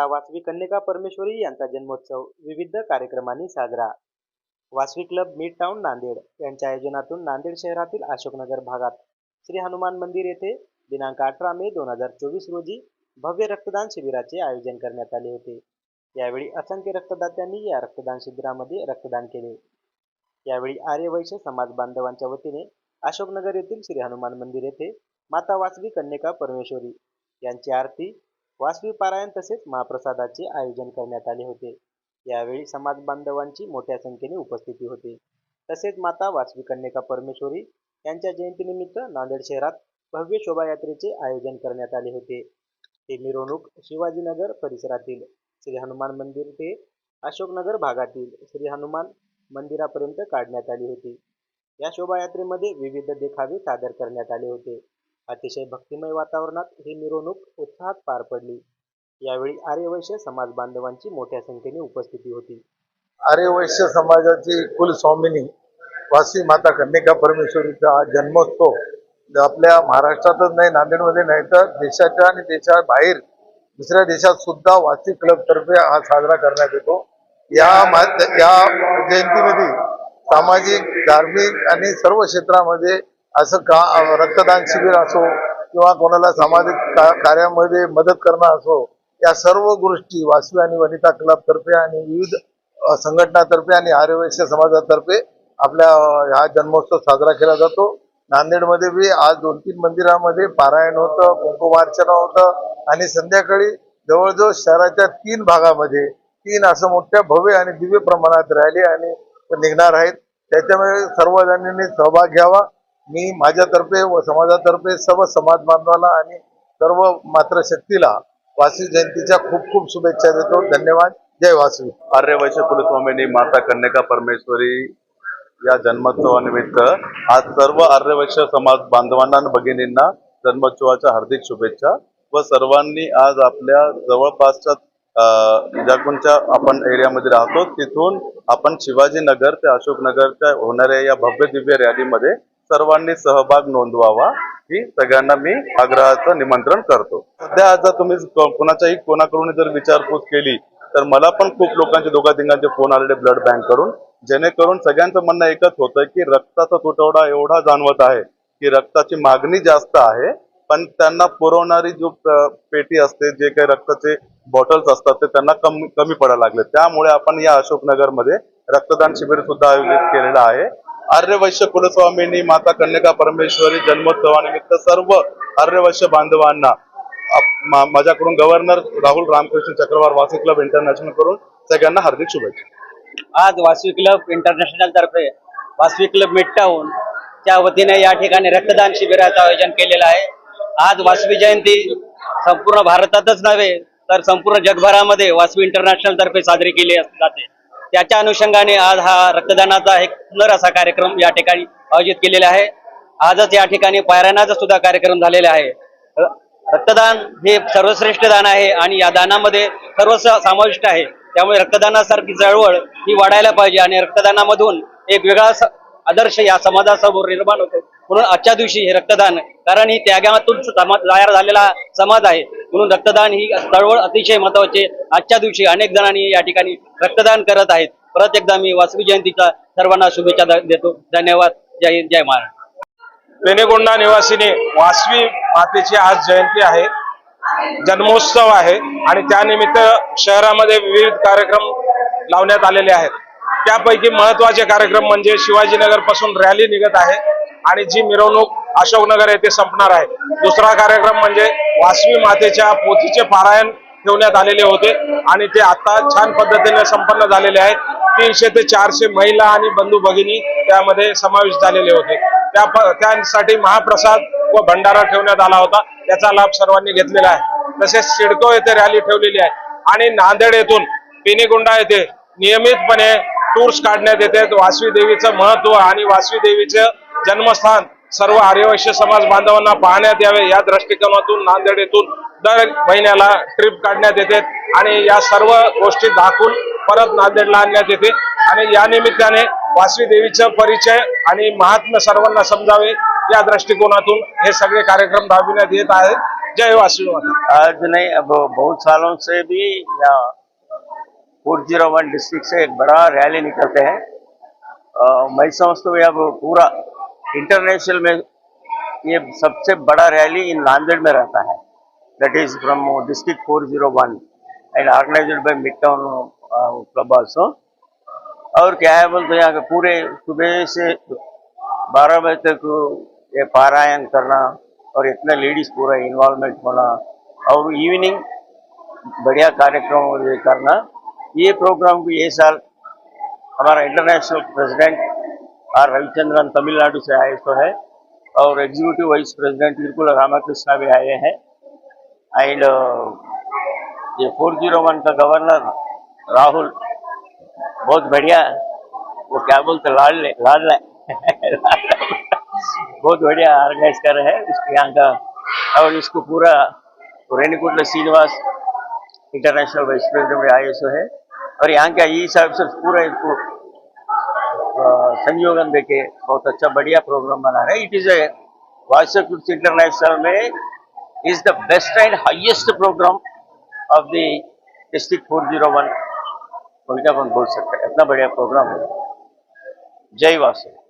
माता वासवी कन्यका परमेश्वरी यांचा जन्मोत्सव विविध कार्यक्रमांनी साजरा. Vasavi club mid town Nanded यांच्या आयोजनातून नांदेड शहरातील अशोकनगर भागात श्री हनुमान मंदिर येथे दिनांक अठरा मे दोन हजार चोवीस रोजी भव्य रक्तदान शिबिराचे आयोजन करण्यात आले होते. यावेळी असंख्य रक्तदात्यांनी या रक्तदान शिबिरामध्ये रक्तदान केले. यावेळी आर्यवैश्य समाज बांधवांच्या वतीने अशोकनगर येथील श्री हनुमान मंदिर येथे माता वासवी कन्यका परमेश्वरी यांची आरती वासवी पारायण तसेच महाप्रसादाचे आयोजन करण्यात आले होते. यावेळी समाज बांधवांची मोठ्या संख्येने उपस्थिती होती. तसेच माता वासवी कन्यका परमेश्वरी यांच्या जयंतीनिमित्त नांदेड शहरात भव्य शोभायात्रेचे आयोजन करण्यात आले होते. ही मिरवणूक शिवाजीनगर परिसरातील श्री हनुमान मंदिर ते अशोकनगर भागातील श्री हनुमान मंदिरापर्यंत काढण्यात आली होती. या शोभायात्रेमध्ये विविध देखावे सादर करण्यात आले होते. अतिशय भक्तिमय वातावरणात ही मिरवणूक उत्साहात पार पडली. यावेळी आर्यवैश्य समाज बांधवांची मोठ्या संख्येने उपस्थिती होती. आर्यवैश्य समाजाची कुलस्वामिनी वासी माता कन्निका परमेश्वरीचा आज जन्मोत्सव आपल्या महाराष्ट्रातच नाही नांदेडमध्ये नाही तर देशाच्या आणि देशाबाहेर दुसऱ्या देशात सुद्धा वासी क्लबतर्फे हा साजरा करण्यात येतो. या या जयंतीमध्ये सामाजिक धार्मिक आणि सर्व क्षेत्रामध्ये असं का रक्तदान शिबिर असो किंवा कोणाला सामाजिक कार्यामध्ये मदत करणं असो या सर्व गोष्टी वासवी आणि वनिता क्लब तर्फे आणि विविध संघटनातर्फे आणि आर्यवैश्य समाजातर्फे आपल्या हा जन्मोत्सव साजरा केला जातो. नांदेडमध्ये बी आज दोन तीन मंदिरामध्ये पारायण होतं कुंकुमार्चना होतं आणि संध्याकाळी जवळजवळ शहराच्या तीन भागामध्ये तीन असं मोठ्या भव्य आणि दिव्य प्रमाणात रॅली आणि निघणार आहेत. त्याच्यामुळे सर्वजणांनी सहभाग घ्यावा. मी माझ्यातर्फे व समाजातर्फे सर्व समाज बांधवाला आणि सर्व मात्र शक्तीला वासवी जयंतीच्या खूप खूप शुभेच्छा देतो. धन्यवाद. जय वासवी आर्यवैश्य कुलस्वामिनी माता कन्यका परमेश्वरी या जन्मोत्सवानिमित्त आज सर्व आर्यवैश्य समाज बांधवांना आणि भगिनींना जन्मोत्सवाच्या हार्दिक शुभेच्छा व सर्वांनी आज आपल्या जवळपासच्या इजाकूनच्या आपण एरियामध्ये राहतो. तिथून आपण शिवाजीनगर ते अशोकनगरच्या होणाऱ्या या भव्य दिव्य रॅलीमध्ये सर्वांनी सहभाग नोंदवावा. ही सगळ्यांना मी आग्रहाचं निमंत्रण करतो. सध्या आज जर तुम्ही कोणाच्याही कोणाकडून जर विचारपूस केली तर मला पण खूप लोकांचे दोघा तिघांचे फोन आलेले ब्लड बँक करून जेणेकरून सगळ्यांचं म्हणणं एकच होतं की रक्ताचा तुटवडा एवढा जाणवत आहे की रक्ताची मागणी जास्त आहे पण त्यांना पुरवणारी जो पेटी असते जे काही रक्ताचे बॉटल्स असतात ते त्यांना कमी कमी पडायला लागले. त्यामुळे आपण या अशोकनगरमध्ये रक्तदान शिबिर सुद्धा आयोजित केलेलं आहे. आर्यवैश्य कुलस्वामींनी माता कन्यका परमेश्वरी जन्मोत्सवानिमित्त सर्व आर्यवैश्य बांधवांना माझ्याकडून गव्हर्नर राहुल रामकृष्ण चक्रवार वासी क्लब इंटरनॅशनल करून सगळ्यांना हार्दिक शुभेच्छा. आज वासवी क्लब इंटरनॅशनल तर्फे वासवी क्लब मिडटाऊन च्या वतीने या ठिकाणी रक्तदान शिबिराचं आयोजन केलेलं आहे. आज वासवी जयंती संपूर्ण भारतातच नव्हे तर संपूर्ण जगभरामध्ये वासवी इंटरनॅशनल तर्फे साजरी केली जाते. त्याच्या अनुषंगाने आज हा रक्तदानाचा एक सुंदर असा कार्यक्रम या ठिकाणी आयोजित केलेला आहे. आजच या ठिकाणी पायरानाचा सुद्धा कार्यक्रम झालेला आहे. रक्तदान हे सर्वश्रेष्ठ दान आहे आणि या दानामध्ये सर्व समाविष्ट आहे. त्यामुळे रक्तदानासारखी चळवळ ही वाढायला पाहिजे आणि रक्तदानामधून एक वेगळा आदर्श या समाजासमोर निर्माण होतो. म्हणून आजच्या दिवशी हे रक्तदान कारण ही त्यागातून समाज तयार झालेला समाज आहे. म्हणून रक्तदान ही चळवळ अतिशय महत्वाची. आजच्या दिवशी अनेक जणांनी या ठिकाणी रक्तदान करत आहेत. परत एकदा मी वासवी जयंतीचा सर्वांना शुभेच्छा द- देतो. धन्यवाद. जय हिंद जय महाराष्ट्र. पेनेगोंडा निवासीने वासवी मातेची आज जयंती आहे. जन्मोत्सव आहे आणि त्यानिमित्त शहरामध्ये विविध कार्यक्रम लावण्यात आलेले आहेत. त्यापैकी महत्त्वाचे कार्यक्रम म्हणजे शिवाजीनगरपासून रॅली निघत आहे. आणि जी मिरवणूक अशोकनगर येथे संपणार आहे. दुसरा कार्यक्रम म्हणजे वासवी मातेच्या पोथीचे पारायण ठेवण्यात आलेले होते आणि ते आता छान पद्धतीने संपन्न झालेले आहे. तीनशे ते चारशे महिला आणि बंधू भगिनी त्यामध्ये समाविष्ट झालेले होते. त्या त्यासाठी महाप्रसाद व भंडारा ठेवण्यात आला होता. त्याचा लाभ सर्वांनी घेतलेला आहे. तसेच सिडको येथे रॅली ठेवलेली आहे आणि नांदेड येथून पिनीगुंडा येथे नियमितपणे टूर्स काढण्यात येते वासवी देवीचं महत्त्व आणि वासवी देवीचं जन्मस्थान सर्व आर्यवैश्य समाज बांधवांना पाहण्यात यावे. या दृष्टिकोनातून नांदेड येथून दर महिन्याला ट्रिप काढण्यात येते आणि या सर्व गोष्टी दाखवून परत नांदेडला आणण्यात येते. आणि या निमित्ताने वासवी देवीचा परिचय आणि महात्म्य सर्वांना समजावे या दृष्टिकोनातून हे सगळे कार्यक्रम राबविण्यात येत आहेत. जय वासवी आज नहीं अब बहुत सालों से भी फोर जीरो वन डिस्ट्रिक्ट से एक बड़ा रैली निकलते हैं। अ, मैं समझता हूँ अब पूरा इंटरनेशनल में ये सबसे बड़ा रैली इन नांदेड़ में रहता है। That is from district four zero one and organized by mid town club also और क्या है बोलते यहाँ के पूरे सुबह से बारह बजे तक ये पारायण करना और इतना लेडीज़ पूरा इन्वॉल्वमेंट होना और इवनिंग बढ़िया कार्यक्रम करना। ये प्रोग्राम को ये साल हमारा international president R Ravichandran Tamil Nadu से आए तो है। और एग्जीक्यूटिव वाइस प्रेसिडेंट इरकुल रामाकृष्णा भी आए हैं। एंड ये फोर ज़ीरो वन का गवर्नर राहुल बहुत बढ़िया वो क्या बोलते लाल लाल बहुत बढ़िया ऑर्गेनाइज कर रहे हैं उसके यहाँ का। और इसको पूरा रेणुकुंड श्रीनिवास इंटरनेशनल वाइस प्रेसिडेंट आए सो है। और यहाँ का ये हिसाब से पूरा इसको अ, संयोगन बहुत अच्छा बढ़िया प्रोग्राम बना रहे it is a voice of youth international में is the best and highest program of the district four zero one अपन बोल सकते हैं। इतना बढ़िया प्रोग्राम है। जय वासु।